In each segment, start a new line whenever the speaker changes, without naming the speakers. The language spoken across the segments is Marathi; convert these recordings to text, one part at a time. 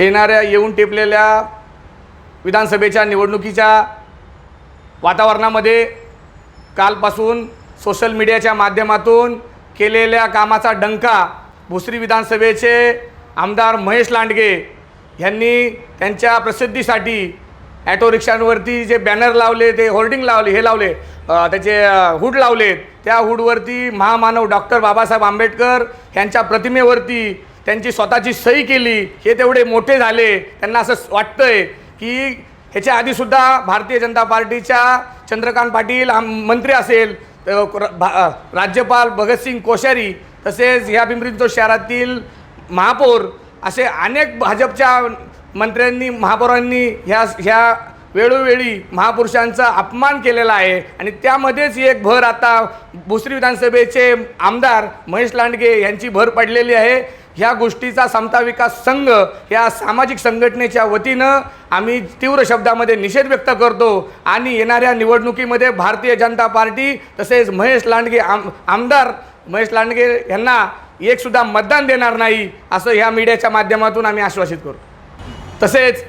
येणाऱ्या येऊन टेपलेल्या विधानसभेच्या निवडणुकीच्या वातावरणामध्ये कालपासून सोशल मीडियाच्या माध्यमातून केलेल्या कामाचा डंका भोसरी विधानसभेचे आमदार महेश लांडगे यांनी त्यांच्या प्रसिद्धीसाठी ॲटो रिक्षांवरती जे बॅनर लावले ते होर्डिंग लावले हे लावले त्याचे हूड हुड लावले त्या हुडवरती महामानव डॉक्टर बाबासाहेब आंबेडकर यांच्या प्रतिमेवरती त्यांची स्वतःची सही केली हे तेवढे मोठे झाले. त्यांना असं वाटतंय की ह्याच्या आधीसुद्धा भारतीय जनता पार्टीच्या चंद्रकांत पाटील आम मंत्री असेल र- भा- राज्यपाल भगतसिंग कोश्यारी तसेच ह्या पिंपरींचो शहरातील महापौर असे अनेक भाजपच्या मंत्र्यांनी महापौरांनी ह्या ह्या वेळोवेळी महापुरुषांचा अपमान केलेला आहे. आणि त्यामध्येच एक भर आता भोसरी विधानसभेचे आमदार महेश लांडगे यांची भर पडलेली आहे. ह्या गोष्टीचा समता विकास संघ या सामाजिक संघटनेच्या वतीनं आम्ही तीव्र शब्दामध्ये निषेध व्यक्त करतो. आणि येणाऱ्या निवडणुकीमध्ये भारतीय जनता पार्टी तसेच महेश लांडगे आम आमदार महेश लांडगे यांना एकसुद्धा मतदान देणार नाही असं ह्या मीडियाच्या माध्यमातून आम्ही आश्वासित करू तसेच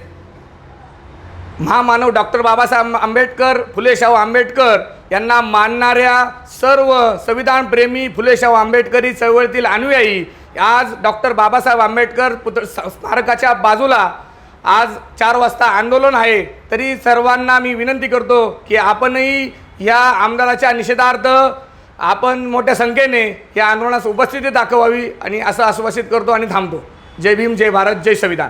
महामानव डॉक्टर बाबासाहेब आंबेडकर फुलेशाहू आंबेडकर यांना मानणाऱ्या सर्व संविधानप्रेमी फुले शाहू आंबेडकरी चळवळीतील अनुयायी आज डॉक्टर बाबासाहेब आंबेडकर पुत्र स्मारकाच्या बाजूला आज चार वाजता आंदोलन आहे. तरी सर्वांना मी विनंती करतो की आपणही या आमदाराच्या निषेधार्थ आपण मोठ्या संख्येने या आंदोलनास उपस्थिती दाखवावी आणि असं आश्वासित करतो आणि थांबतो. जय भीम जय भारत जय संविधान.